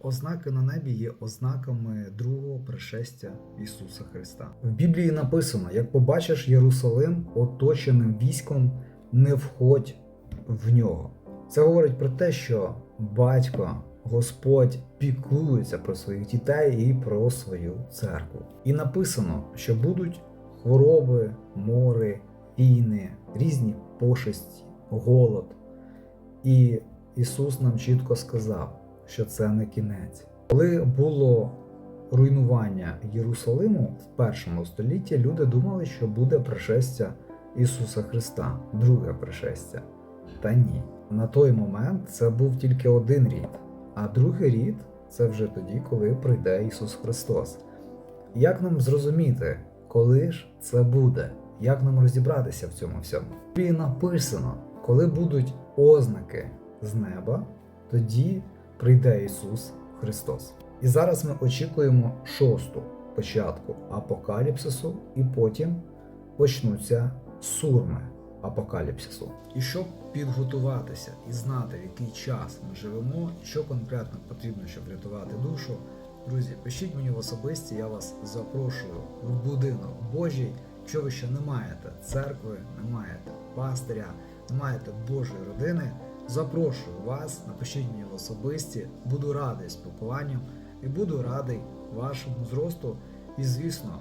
Ознаки на небі є ознаками другого пришестя Ісуса Христа. В Біблії написано: як побачиш Єрусалим оточеним військом, не входь в нього. Це говорить про те, що батько, Господь піклується про своїх дітей і про свою церкву. І написано, що будуть хвороби, мори, війни, різні пошесті, голод. І Ісус нам чітко сказав, що це не кінець. Коли було руйнування Єрусалиму в першому столітті, люди думали, що буде пришестя Ісуса Христа, друге пришестя. Та ні. На той момент це був тільки один рід, а другий рід це вже тоді, коли прийде Ісус Христос. Як нам зрозуміти, коли ж це буде? Як нам розібратися в цьому всьому? Біблії написано, коли будуть ознаки з неба, тоді прийде Ісус Христос. І зараз ми очікуємо шосту початку апокаліпсису, і потім почнуться сурми апокаліпсису. І щоб підготуватися і знати, в який час ми живемо, що конкретно потрібно, щоб врятувати душу. Друзі, пишіть мені в особисті, я вас запрошую в будинок Божий. Якщо ви ще не маєте церкви, не маєте пастиря, не маєте Божої родини, запрошую вас, напишіть мені в особисті, буду радий спілкуванню і буду радий вашому зросту. І звісно,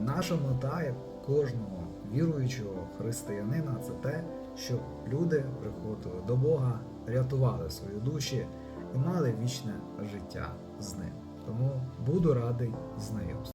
наша мета, кожного віруючого християнина, це те, щоб люди приходили до Бога, рятували свої душі і мали вічне життя з ним. Тому буду радий знайомству.